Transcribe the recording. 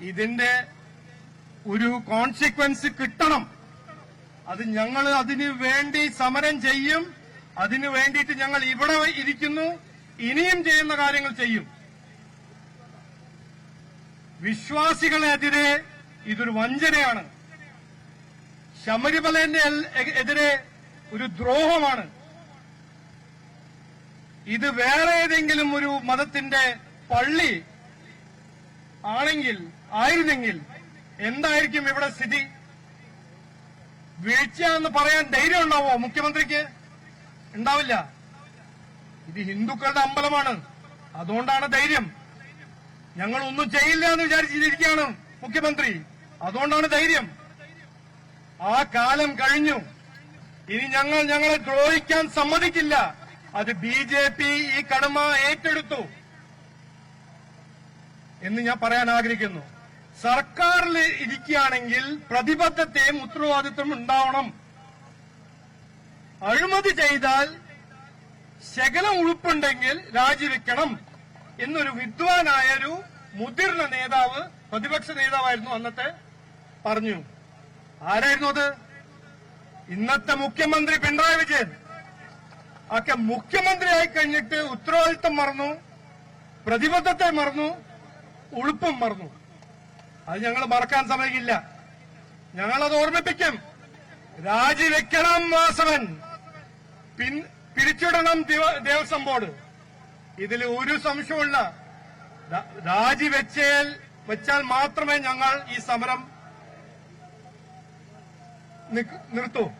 ഇതിന്റെ ഒരു കോൺസിക്വൻസ് കിട്ടണം. അത് ഞങ്ങൾ അതിനു വേണ്ടി സമരം ചെയ്യും. അതിനു വേണ്ടിയിട്ട് ഞങ്ങൾ ഇവിടെ ഇരിക്കുന്നു. ഇനിയും ചെയ്യുന്ന കാര്യങ്ങൾ ചെയ്യും. വിശ്വാസികളെതിരെ ഇതൊരു വഞ്ചനയാണ്. ശബരിമലന്റെ എതിരെ ഒരു ദ്രോഹമാണ്. ഇത് വേറെ ഏതെങ്കിലും ഒരു മതത്തിന്റെ പള്ളി ആണെങ്കിൽ ആയിരുന്നെങ്കിൽ എന്തായിരിക്കും ഇവിടെ സ്ഥിതി? വീഴ്ച എന്ന് പറയാൻ ധൈര്യം ഉണ്ടാവോ മുഖ്യമന്ത്രിക്ക്? ഉണ്ടാവില്ല. ഇത് ഹിന്ദുക്കളുടെ അമ്പലമാണ്. അതുകൊണ്ടാണ് ധൈര്യം. ഞങ്ങൾ ഒന്നും ചെയ്യില്ല എന്ന് വിചാരിച്ചിരിക്കുകയാണ് മുഖ്യമന്ത്രി. അതുകൊണ്ടാണ് ധൈര്യം. ആ കാലം കഴിഞ്ഞു. ഇനി ഞങ്ങൾ ഞങ്ങളെ ദ്രോഹിക്കാൻ സമ്മതിക്കില്ല. അത് ബി ജെ പി ഈ കടമ ഏറ്റെടുത്തു എന്ന് ഞാൻ പറയാൻ ആഗ്രഹിക്കുന്നു. സർക്കാരിൽ ഇരിക്കുകയാണെങ്കിൽ പ്രതിബദ്ധതയും ഉത്തരവാദിത്വം ഉണ്ടാവണം. അഴിമതി ചെയ്താൽ ശകലം ഉളുപ്പുണ്ടെങ്കിൽ രാജിവെക്കണം എന്നൊരു വിദ്വാനായ ഒരു മുതിർന്ന നേതാവ് പ്രതിപക്ഷ നേതാവായിരുന്നു അന്നത്തെ പറഞ്ഞു. ആരായിരുന്നു അത്? ഇന്നത്തെ മുഖ്യമന്ത്രി പിണറായി വിജയൻ. ഒക്കെ മുഖ്യമന്ത്രിയായി കഴിഞ്ഞിട്ട് ഉത്തരവാദിത്തം മറന്നു പ്രതിബദ്ധത്തെ മറന്നു ഉളുപ്പം മറന്നു. അത് ഞങ്ങൾ മറക്കാൻ സമയമില്ല. ഞങ്ങളത് ഓർമ്മിപ്പിക്കും. രാജിവെക്കണം വാസവൻ. പിൻ പിരിച്ചിടണം ദിവ- ദേവസ്വം ബോർഡ്. ഇതിൽ ഒരു സംശയമുള്ള രാജിവെച്ചാൽ വെച്ചാൽ മാത്രമേ ഞങ്ങൾ ഈ സമരം നിർത്തൂ.